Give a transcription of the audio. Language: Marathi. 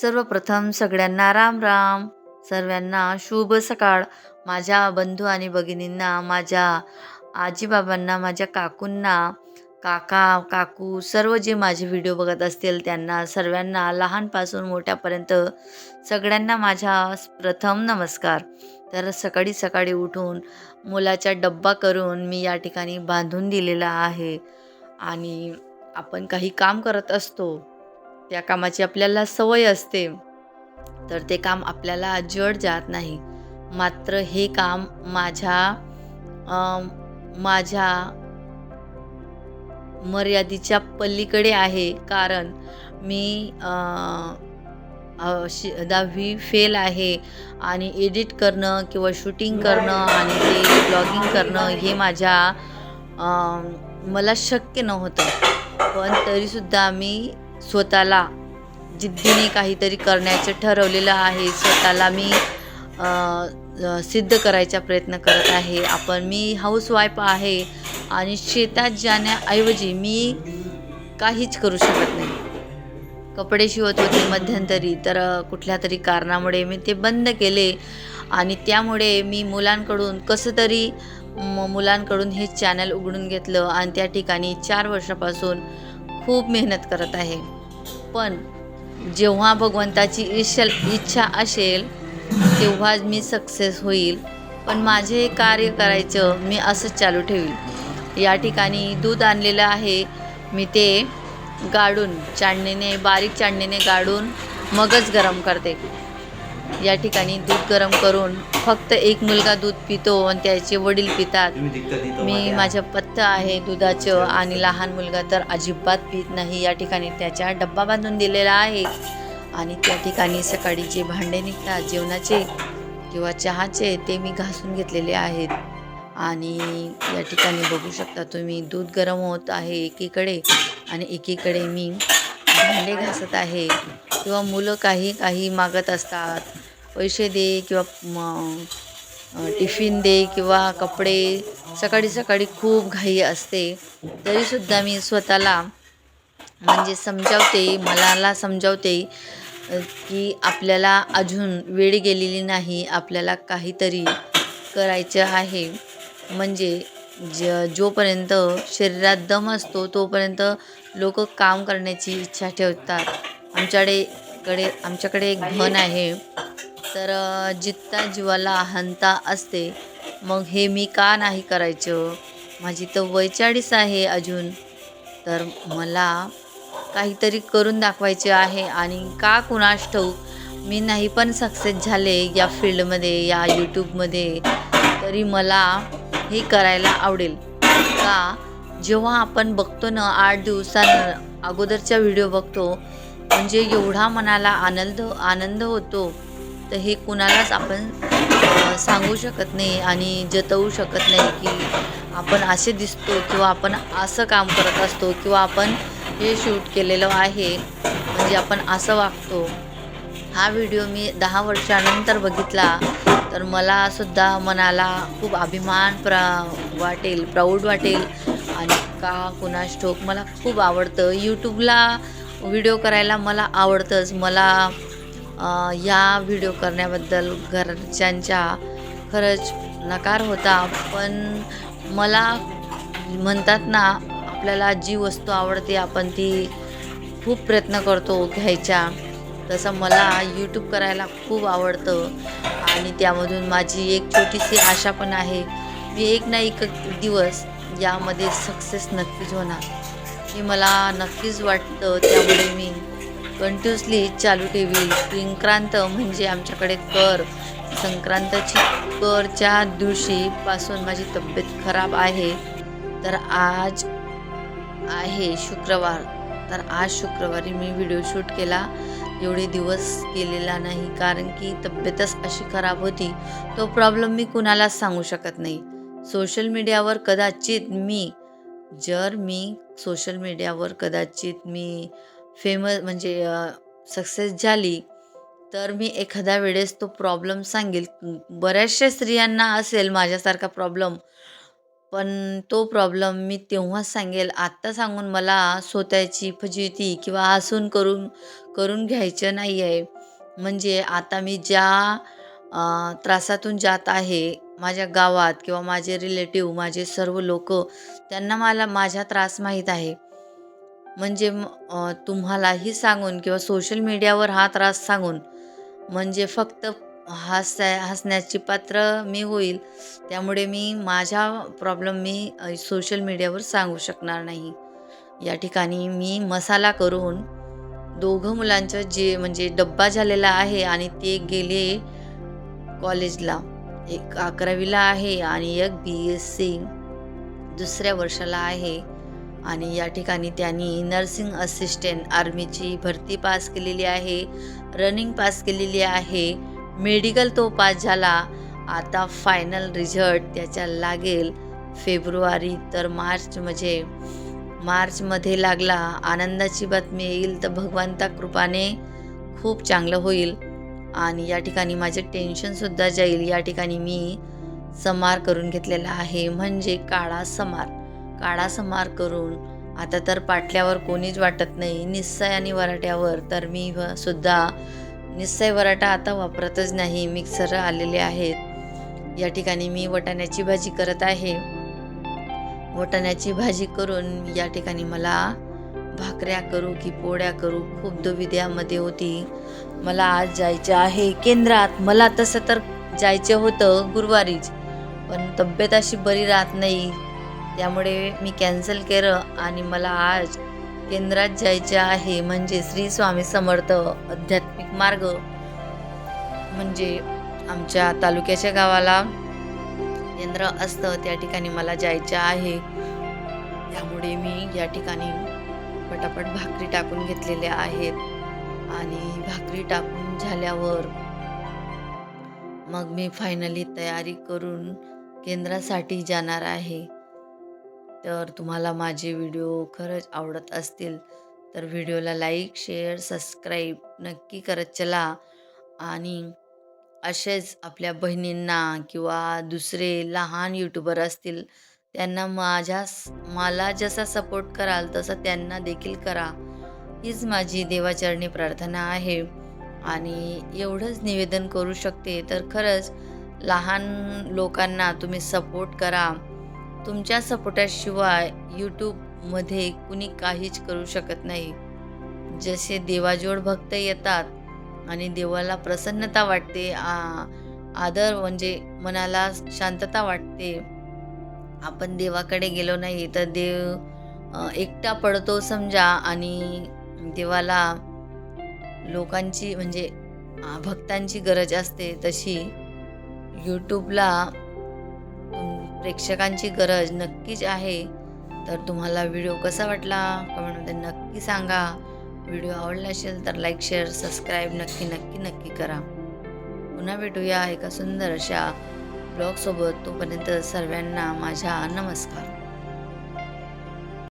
सर्वप्रथम सगळ्यांना राम राम. सर्वांना शुभ सकाळ. माझ्या बंधू आणि भगिनींना माझ्या आजीबाबांना माझ्या काकूंना काका काकू सर्व जे माझे व्हिडिओ बघत असतील त्यांना सर्वांना लहानपासून मोठ्यापर्यंत सगळ्यांना माझ्या प्रथम नमस्कार. तर सकाळी सकाळी उठून मुलाचा डब्बा करून मी या ठिकाणी बांधून दिलेला आहे. आणि आपण काही काम करत असतो. त्या कामाची आपल्याला सवय असते. तर ते काम आपल्याला जड जात नाही. मात्र हे काम माझ्या माझ्या मर्यादेच्या पलीकडे आहे. कारण मी शि दहावी फेल आहे आणि एडिट करणं किंवा शूटिंग करणं आणि ते ब्लॉगिंग करणं हे माझ्या मला शक्य नव्हतं. पण तरीसुद्धा मी स्वतःला जिद्दीने काहीतरी करण्याचं ठरवलेलं आहे. स्वतःला मी सिद्ध करायचा प्रयत्न करत आहे. आपण मी हाऊसवाईफ आहे आणि शेतात जाण्याऐवजी मी काहीच करू शकत नाही. कपडे शिवत होते मध्यंतरी तर कुठल्या तरी कारणामुळे मी ते बंद केले आणि त्यामुळे मी मुलांकडून कसं तरी म मुलांकडून हे चॅनल उघडून घेतलं आणि त्या ठिकाणी चार वर्षापासून खूप मेहनत करत आहे. पण जेव्हा भगवंताची इच्छा इच्छा असेल तेव्हाच मी सक्सेस होईल. पण माझे हे कार्य करायचं मी असंच चालू ठेवील. या ठिकाणी दूध आणलेलं आहे. मी ते गाडून चाळणीने बारीक चाळणीने गाडून मगच गरम करते. या ठिकाणी दूध गरम करून फक्त एक मुलगा दूध पितो आणि त्याचे वडील पितात. मी माझं पथ्य आहे दुधाचं आणि लहान मुलगा तर अजिबात पित नाही. या ठिकाणी त्याच्या डब्बा बांधून दिलेला आहे. आणि त्या ठिकाणी सकाळी जे भांडे निघतात जेवणाचे किंवा चहाचे ते मी घासून घेतलेले आहेत. आणि या ठिकाणी बघू शकता तुम्ही दूध गरम होत आहे एकीकडे आणि एकीकडे मी भांडे घासत आहे. किंवा मुलं काही काही मागत असतात. पैसे दे किंवा टिफिन दे किंवा कपडे सकाळी सकाळी खूप घाई असते. तरीसुद्धा मी स्वतःला म्हणजे समजावते मलाला समजावते की आपल्याला अजून वेळ गेलेली नाही आपल्याला काहीतरी करायचं आहे. म्हणजे ज जोपर्यंत शरीरात दम असतो तोपर्यंत लोक काम करण्याची इच्छा ठेवतात. आमच्याकडे कडे आमच्याकडे एक घन आहे. तर जित्ता जीवाला अहंता असते मग हे मी का नाही करायचं? माझी तर वयचाळीस आहे अजून. तर मला काहीतरी करून दाखवायचे आहे आणि का कुणास ठाऊक मी नाही पण सक्सेस झाले या फील्डमध्ये या यूट्यूबमध्ये तरी मला हे करायला आवडेल. का? जेव्हा आपण बघतो ना आठ दिवसां अगोदरचा व्हिडिओ बघतो म्हणजे एवढा मनाला आनंद आनंद होतो. तर हे कुणालाच आपण सांगू शकत नाही आणि जतवू शकत नाही की आपण असे दिसतो किंवा आपण असं काम करत असतो किंवा आपण हे शूट केलेलं आहे म्हणजे आपण असं वागतो. हा व्हिडिओ मी दहा वर्षानंतर बघितला तर मला सुद्धा मनाला खूप अभिमान प्रा वाटेल प्राऊड वाटेल आणि का कुणा ठाऊक मला खूप आवडतं. यूट्यूबला व्हिडिओ करायला मला आवडतंच. मला या व्हिडिओ करण्याबद्दल घरच्यांच्या खरंच नकार होता पण मला म्हणतात ना आपल्याला जी वस्तू आवडते आपण ती खूप प्रयत्न करतो घ्यायच्या. तसं मला यूट्यूब करायला खूप आवडतं आणि त्यामधून माझी एक छोटीशी आशा पण आहे मी एक ना एक दिवस यामध्ये सक्सेस नक्कीच होणार. हे मला नक्कीच वाटतं त्यामुळे मी कंटिन्युअसली चालू ठेवी. संक्रांत म्हणजे आमच्याकडे कर. संक्रांतची करच्या दिवशीपासून माझी तब्येत खराब आहे. तर आज आहे शुक्रवार. तर आज शुक्रवारी मी व्हिडिओ शूट केला. एवढे दिवस केलेला नाही. कारण की तब्येतच अशी खराब होती. तो प्रॉब्लेम मी कुणालाच सांगू शकत नाही. सोशल मीडियावर कदाचित मी जर मी सोशल मीडियावर कदाचित मी फेमस म्हणजे सक्सेस झाली तर मी एखाद्या वेळेस तो प्रॉब्लेम सांगेल. बऱ्याचशा स्त्रियांना असेल माझ्यासारखा प्रॉब्लेम पण तो प्रॉब्लेम मी तेव्हाच सांगेल. आत्ता सांगून मला स्वतःची फजिती किंवा हसून करून करून घ्यायचं नाही आहे म्हणजे आता मी ज्या त्रासातून जात आहे माझ्या गावात किंवा माझे रिलेटिव्ह माझे सर्व लोक त्यांना मला माझा त्रास माहीत आहे. म्हणजे तुम्हालाही सांगून किंवा सोशल मीडियावर हा त्रास सांगून म्हणजे फक्त हसाय हसण्याची पात्र मी होईल त्यामुळे मी माझा प्रॉब्लेम मी सोशल मीडियावर सांगू शकणार नाही. या ठिकाणी मी मसाला करून दोघं मुलांचं जे म्हणजे डब्बा झालेला आहे आणि ते गेले कॉलेजला. एक अकरावीला आहे आणि एक बी एस सी दुसऱ्या वर्षाला आहे. आणि या ठिकाणी त्यांनी नर्सिंग असिस्टंट आर्मीची भरती पास केलेली आहे रनिंग पास केलेली आहे. मेडिकल तो पास झाला. आता फायनल रिझल्ट त्याच्या लागेल फेब्रुवारी तर मार्च म्हणजे. मार्चमध्ये लागला. आनंदाची बातमी येईल तर भगवंता कृपाने खूप चांगलं होईल. आणि या ठिकाणी माझे टेन्शनसुद्धा जाईल. या ठिकाणी मी समार करून घेतलेला आहे. म्हणजे काळा समार. काळा समार करून आता तर पाटल्यावर कोणीच वाटत नाही निस्सय आणि वराट्यावर तर मी व- सुद्धा निस्सय वराटा आता वापरतच नाही मिक्सर आलेले आहेत. या ठिकाणी मी वटाण्याची भाजी करत आहे. वटाण्याची भाजी करून या ठिकाणी मला भाकऱ्या करू की पोळ्या करू खूप दुविध्यामध्ये होती. मला आज जायचं आहे केंद्रात मला तसं तर जायचं होतं गुरुवारीच पण तब्येत अशी बरी राहत नाही. त्यामुळे मी कॅन्सल केलं आणि मला आज केंद्रात जायचे आहे म्हणजे श्री स्वामी समर्थ आध्यात्मिक मार्ग. म्हणजे आमच्या तालुक्याच्या गावाला केंद्र असतं त्या ठिकाणी मला जायचं आहे. त्यामुळे मी या ठिकाणी पटापट भाकरी टाकून घेतलेल्या आहेत. आणि भाकरी टाकून झाल्यावर मग मी फायनली तयारी करून केंद्रासाठी जाणार आहे. तर तुम्हाला माझे व्हिडिओ खरंच आवडत असतील तर व्हिडिओला लाईक शेअर सबस्क्राईब नक्की करत चला. आणि असेच आपल्या बहिणींना किंवा दुसरे लहान यूट्यूबर असतील त्यांना माझ्या मला जसा सपोर्ट कराल तसं त्यांना देखील करा. हीच माझी देवाचरणी प्रार्थना आहे. आणि एवढंच निवेदन करू शकते तर खरंच लहान लोकांना तुम्ही सपोर्ट करा. तुमच्या सपोर्टाशिवाय यूट्यूबमध्ये कुणी काहीच करू शकत नाही. जसे देवाजोड भक्त येतात आणि देवाला प्रसन्नता वाटते आ- आदर म्हणजे मनाला शांतता वाटते. आपण देवाकडे गेलो नाही तर देव एकटा पडतो समजा आणि देवाला लोकांची म्हणजे भक्तांची गरज असते. तशी यूट्यूबला प्रेक्षकांची गरज नक्कीच आहे. तर तुम्हाला व्हिडिओ कसा वाटला? कमेंटमध्ये नक्की सांगा. व्हिडिओ आवडला असेल तर लाईक शेअर सबस्क्राईब नक्की नक्की नक्की करा. पुन्हा भेटूया एका सुंदर अशा ब्लॉगसोबत तोपर्यंत सर्वांना माझ्या नमस्कार.